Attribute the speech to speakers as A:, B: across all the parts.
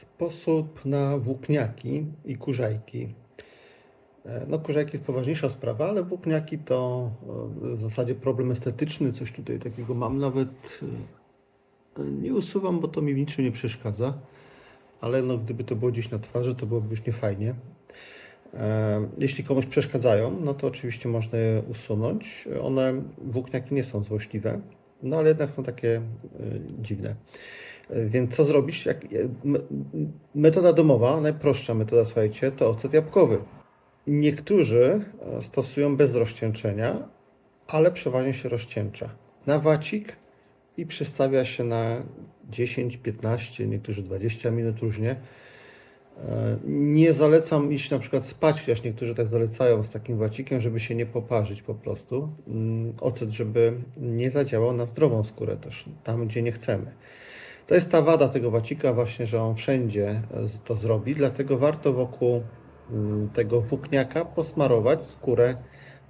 A: Sposób na włókniaki i kurzajki. E, No, kurzajki jest poważniejsza sprawa, ale włókniaki to e, w zasadzie problem estetyczny. Coś tutaj takiego mam. Nawet e, nie usuwam, bo to mi w niczym nie przeszkadza. Ale no, gdyby to było gdzieś na twarzy, to byłoby już niefajnie. Jeśli komuś przeszkadzają, no to oczywiście można je usunąć. One, włókniaki nie są złośliwe, no ale jednak są takie dziwne. Więc co zrobić? Jak, e, me- metoda domowa, najprostsza metoda, słuchajcie, to ocet jabłkowy. Niektórzy e, stosują bez rozcieńczenia, ale przeważnie się rozcieńcza. Na wacik i przystawia się na 10, 15, niektórzy 20 minut różnie. E, Nie zalecam iść na przykład spać, chociaż niektórzy tak zalecają z takim wacikiem, żeby się nie poparzyć po prostu. Mm, Ocet, żeby nie zadziałał na zdrową skórę też, tam gdzie nie chcemy. To jest ta wada tego wacika właśnie, że on wszędzie e, to zrobi, dlatego warto wokół mm, tego włókniaka posmarować skórę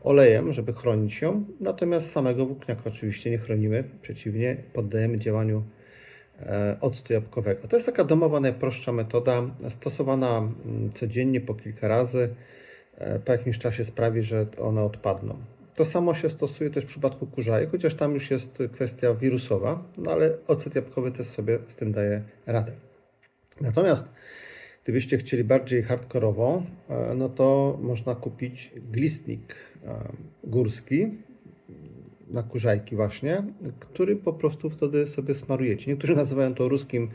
A: olejem, żeby chronić ją. Natomiast samego włókniaka oczywiście nie chronimy, przeciwnie, poddajemy działaniu e, octu jabłkowego. To jest taka domowa, najprostsza metoda, stosowana mm, codziennie po kilka razy. E, Po jakimś czasie sprawi, że one odpadną. To samo się stosuje też w przypadku kurzajek, chociaż tam już jest kwestia wirusowa, no ale ocet jabłkowy też sobie z tym daje radę. Natomiast gdybyście chcieli bardziej hardkorową, e, no to można kupić glistnik e, górski, na kurzajki właśnie, który po prostu wtedy sobie smarujecie. Niektórzy nazywają to ruskim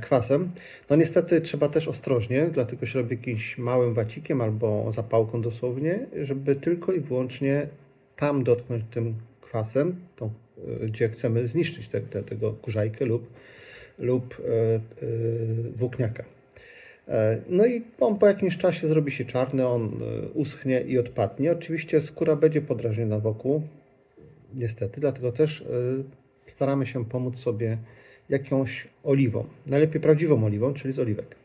A: kwasem. No niestety trzeba też ostrożnie, dlatego się robi jakimś małym wacikiem albo zapałką dosłownie, żeby tylko i wyłącznie tam dotknąć tym kwasem, tą, e, gdzie chcemy zniszczyć te, te, tego kurzajkę lub, lub e, e, włókniaka. E, No i on po jakimś czasie zrobi się czarny, on e, uschnie i odpadnie. Oczywiście skóra będzie podrażniona wokół, niestety, dlatego też e, staramy się pomóc sobie jakąś oliwą. Najlepiej prawdziwą oliwą, czyli z oliwek.